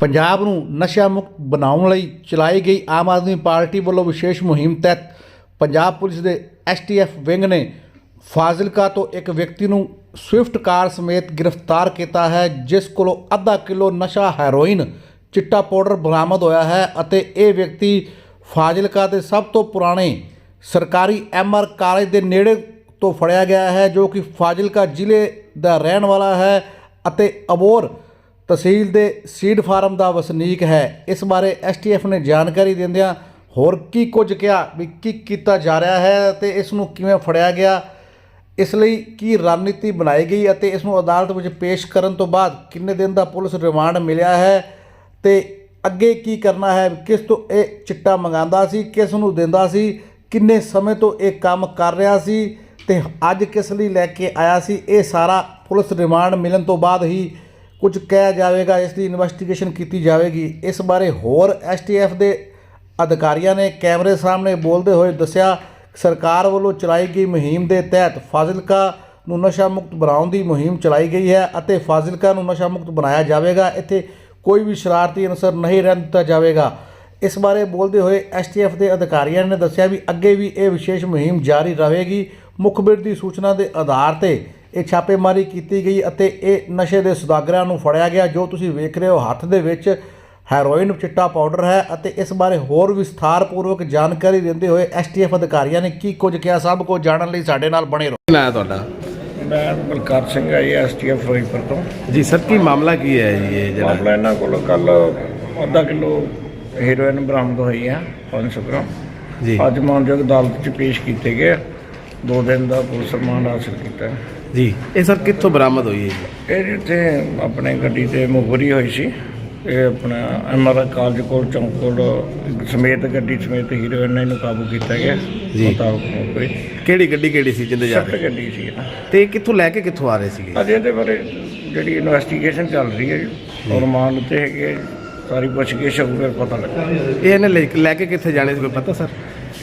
ਪੰਜਾਬ ਨੂੰ ਨਸ਼ਾ ਮੁਕਤ ਬਣਾਉਣ ਲਈ ਚਲਾਈ ਗਈ ਆਮ ਆਦਮੀ ਪਾਰਟੀ ਵੱਲੋਂ ਵਿਸ਼ੇਸ਼ ਮੁਹਿੰਮ ਤਹਿਤ ਪੰਜਾਬ ਪੁਲਿਸ ਦੇ ਐਸਟੀਐਫ ਵਿੰਗ ਨੇ ਫਾਜ਼ਿਲਕਾ ਤੋਂ ਇੱਕ ਵਿਅਕਤੀ ਨੂੰ ਸਵਿਫਟ ਕਾਰ ਸਮੇਤ ਗ੍ਰਿਫਤਾਰ ਕੀਤਾ ਹੈ, ਜਿਸ ਕੋਲੋਂ ਅੱਧਾ ਕਿਲੋ ਨਸ਼ਾ ਹੈਰੋਇਨ, ਚਿੱਟਾ ਪਾਊਡਰ ਬਰਾਮਦ ਹੋਇਆ ਹੈ ਅਤੇ ਇਹ ਵਿਅਕਤੀ ਫਾਜ਼ਿਲਕਾ ਦੇ ਸਭ ਤੋਂ ਪੁਰਾਣੇ ਸਰਕਾਰੀ ਐਮਆਰ ਕਾਲਜ ਦੇ ਨੇੜੇ ਤੋਂ ਫੜਿਆ ਗਿਆ ਹੈ, ਜੋ ਕਿ ਫਾਜ਼ਿਲਕਾ ਜ਼ਿਲ੍ਹੇ ਦਾ ਰਹਿਣ ਵਾਲਾ ਹੈ ਅਤੇ ਅਬੋਰ ਤਹਿਸੀਲ ਦੇ ਸੀਡ ਫਾਰਮ ਦਾ ਵਸਨੀਕ ਹੈ। ਇਸ ਬਾਰੇ ਐਸਟੀਐਫ ਨੇ ਜਾਣਕਾਰੀ ਦਿੰਦਿਆਂ ਹੋਰ ਕੀ ਕੁਝ ਕਿਹਾ ਵੀ ਕੀ ਕੀਤਾ ਜਾ ਰਿਹਾ ਹੈ ਤੇ ਇਸ ਨੂੰ ਕਿਵੇਂ ਫੜਿਆ ਗਿਆ, ਇਸ ਲਈ ਕੀ ਰਣਨੀਤੀ ਬਣਾਈ ਗਈ ਅਤੇ ਇਸ ਨੂੰ ਅਦਾਲਤ ਵਿੱਚ ਪੇਸ਼ ਕਰਨ ਤੋਂ ਬਾਅਦ ਕਿੰਨੇ ਦਿਨ ਦਾ ਪੁਲਿਸ ਰਿਮਾਂਡ ਮਿਲਿਆ ਹੈ ਤੇ ਅੱਗੇ ਕੀ ਕਰਨਾ ਹੈ, ਕਿਸ ਤੋਂ ਇਹ ਚਿੱਟਾ ਮੰਗਾਉਂਦਾ ਸੀ, ਕਿਸ ਨੂੰ ਦਿੰਦਾ ਸੀ, ਕਿੰਨੇ ਸਮੇਂ ਤੋਂ ਇਹ ਕੰਮ ਕਰ ਰਿਹਾ ਸੀ ਤੇ ਅੱਜ ਕਿਸ ਲਈ ਲੈ ਕੇ ਆਇਆ ਸੀ, ਇਹ ਸਾਰਾ ਪੁਲਿਸ ਰਿਮਾਂਡ ਮਿਲਣ ਤੋਂ ਬਾਅਦ ਹੀ ਕੁਝ ਕਿਹਾ ਜਾਵੇਗਾ, ਇਸ ਦੀ ਇਨਵੈਸਟੀਗੇਸ਼ਨ ਕੀਤੀ ਜਾਵੇਗੀ। ਇਸ ਬਾਰੇ ਹੋਰ ਐਸਟੀਐਫ ਦੇ ਅਧਿਕਾਰੀਆਂ ਨੇ ਕੈਮਰੇ ਸਾਹਮਣੇ ਬੋਲਦੇ ਹੋਏ ਦੱਸਿਆ, ਸਰਕਾਰ ਵੱਲੋਂ ਚਲਾਈ ਗਈ ਮੁਹਿੰਮ ਦੇ ਤਹਿਤ ਫਾਜ਼ਿਲਕਾ ਨੂੰ ਨਸ਼ਾ ਮੁਕਤ ਬਣਾਉਣ ਦੀ ਮੁਹਿੰਮ ਚਲਾਈ ਗਈ ਹੈ ਅਤੇ ਫਾਜ਼ਿਲਕਾ ਨੂੰ ਨਸ਼ਾ ਮੁਕਤ ਬਣਾਇਆ ਜਾਵੇਗਾ। ਇੱਥੇ ਕੋਈ ਵੀ ਸ਼ਰਾਰਤੀ ਅਨਸਰ ਨਹੀਂ ਰਹਿਣ ਦਿੱਤਾ ਜਾਵੇਗਾ। ਇਸ ਬਾਰੇ ਬੋਲਦੇ ਹੋਏ ਐਸਟੀਐਫ ਦੇ ਅਧਿਕਾਰੀਆਂ ਨੇ ਦੱਸਿਆ ਵੀ ਅੱਗੇ ਵੀ ਇਹ ਵਿਸ਼ੇਸ਼ ਮੁਹਿੰਮ ਜਾਰੀ ਰਹੇਗੀ। ਮੁਖਬਰ ਦੀ ਸੂਚਨਾ ਦੇ ਆਧਾਰ ਤੇ ਇਹ ਛਾਪੇਮਾਰੀ ਕੀਤੀ ਗਈ ਅਤੇ ਇਹ ਨਸ਼ੇ ਦੇ ਸੁਦਾਗਰਾਂ ਨੂੰ ਫੜਿਆ ਗਿਆ ਜੋ ਤੁਸੀਂ ਵੇਖ ਰਹੇ ਹੋ ਹੱਥ ਦੇ ਵਿੱਚ ਹੈਰੋਇਨ ਚਿੱਟਾ ਪਾਊਡਰ ਹੈ ਅਤੇ ਇਸ ਬਾਰੇ ਹੋਰ ਵਿਸਥਾਰਪੂਰਵਕ ਜਾਣਕਾਰੀ ਦਿੰਦੇ ਹੋਏ ਐਸਟੀਐਫ ਅਧਿਕਾਰੀਆਂ ਨੇ ਕੀ ਕੁਝ ਕਿਹਾ ਸਭ ਕੁਝ ਜਾਣਨ ਲਈ ਸਾਡੇ ਨਾਲ ਬਣੇ ਰਹੋ। ਹੈ ਤੁਹਾਡਾ? ਮੈਂ ਬਲਕਾਰ ਸਿੰਘ ਆਈ ਐਸਟੀਐਫ ਫਿਰੋਜ਼ਪੁਰ ਤੋਂ। ਜੀ ਸਰ ਕੀ ਮਾਮਲਾ ਕੀ ਹੈ ਜੀ ਇਹ ਜਿਹੜਾ? ਮਾਮਲਾ ਇਹਨਾਂ ਕੋਲ ਕੱਲ ਅੱਧਾ ਕਿਲੋ ਹੈਰੋਇਨ ਬਰਾਮਦ ਹੋਈ ਹੈ 500 ਗ੍ਰਾਮ। ਜੀ। ਅੱਜ ਮਾਨਯੋਗ ਅਦਾਲਤ 'ਚ ਪੇਸ਼ ਕੀਤੇ ਗਏ ਦੋ ਦਿਨ ਦਾ ਪੁਲਿਸ ਰਿਮਾਂਡ ਹਾਸਲ ਕੀਤਾ। ਹੈ। ਜੀ। ਇਹ ਸਰ ਕਿੱਥੋਂ ਬਰਾਮਦ ਹੋਈ ਹੈ ਜੀ? ਇਹ ਜਿੱਥੇ ਆਪਣੇ ਗੱਡੀ ਤੇ ਮੁਖਬਰੀ ਹੋਈ ਸੀ। ਇਹ ਆਪਣਾ ਐਮਆਰ ਕਾਲਜ ਕੋਲ ਚੌਂਕ ਕੋਲ ਸਮੇਤ ਗੱਡੀ ਸਮੇਤ ਹੀਰੋਇਨ ਨੇ ਇਹਨੂੰ ਕਾਬੂ ਕੀਤਾ ਗਿਆ ਜੀ। ਮੁਤਾਬਕ ਕਿਹੜੀ ਗੱਡੀ ਕਿਹੜੀ ਸੀ ਜਿੰਦੇ ਜਾ ਰਹੇ? ਗੱਡੀ ਸੀ ਇਹ। ਤੇ ਇਹ ਕਿੱਥੋਂ ਲੈ ਕੇ ਕਿੱਥੋਂ ਆ ਰਹੇ ਸੀਗੇ? ਅਜੇ ਇਹਦੇ ਬਾਰੇ ਜਿਹੜੀ ਇਨਵੈਸਟੀਗੇਸ਼ਨ ਚੱਲ ਰਹੀ ਹੈ ਜੀ ਔਰ ਮਾਨ ਉੱਤੇ ਹੈਗੇ। ਸਾਰੀ ਪੁੱਛਗਿੱਛ ਹੋਊ ਫਿਰ ਪਤਾ ਲੱਗਾ। ਇਹ ਇਹਨੇ ਲੈ ਲੈ ਕੇ ਕਿੱਥੇ ਜਾਣੇ ਸੀ ਕੋਈ ਪਤਾ ਸਰ?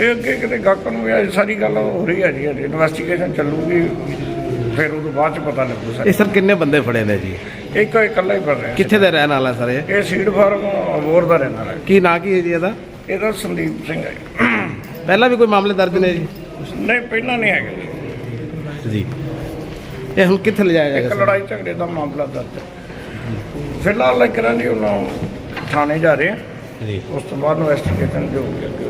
ਇਹ ਅੱਗੇ ਕਿਤੇ ਗਾਹਕ ਨੂੰ ਇਹ ਸਾਰੀ ਗੱਲ ਹੋ ਰਹੀ ਹੈ ਜੀ ਅੱਜ ਇਨਵੈਸਟੀਗੇਸ਼ਨ ਚੱਲੂਗੀ ਫਿਰ ਉਹ ਤੋਂ ਬਾਅਦ ਚ ਪਤਾ ਲੱਗੂ ਸਰ। ਇਹ ਸਰ ਕਿੰਨੇ ਬੰਦੇ ਫੜੇ ਨੇ ਜੀ? ਇੱਕ ਇਕੱਲਾ ਹੀ ਫੜ ਕਿੱਥੇ ਦਾ ਰਹਿਣ ਵਾਲਾ ਸਰ ਇਹ? ਇਹ ਸੀਡ ਫਾਰਮ ਹੋਰ ਦਾ ਰਹਿਣ ਵਾਲਾ। ਕੀ ਨਾਂ ਕੀ ਹੈ ਜੀ ਇਹਦਾ? ਇਹਦਾ ਸੰਦੀਪ ਸਿੰਘ ਹੈ ਪਹਿਲਾਂ ਵੀ ਕੋਈ ਮਾਮਲੇ ਦਰਜ ਨੇ ਜੀ? ਨਹੀਂ ਪਹਿਲਾਂ ਨਹੀਂ ਹੈਗੇ। ਜੀ। ਇਹ ਹੁਣ ਕਿੱਥੇ ਲਿਜਾਇਆ ਜਾਏਗਾ ਇੱਕ ਲੜਾਈ ਝਗੜੇ ਦਾ ਮਾਮਲਾ ਦਰਜ ਫਿਲਹਾਲ ਲੈ ਕਰਾਂ ਜੀ ਉਹਨਾਂ ਥਾਣੇ ਜਾ ਰਹੇ ਜੀ। ਉਸ ਤੋਂ ਬਾਅਦ ਇਨਵੈਸਟੀਗੇਸ਼ਨ ਜੋ ਹੋਊਗੀ।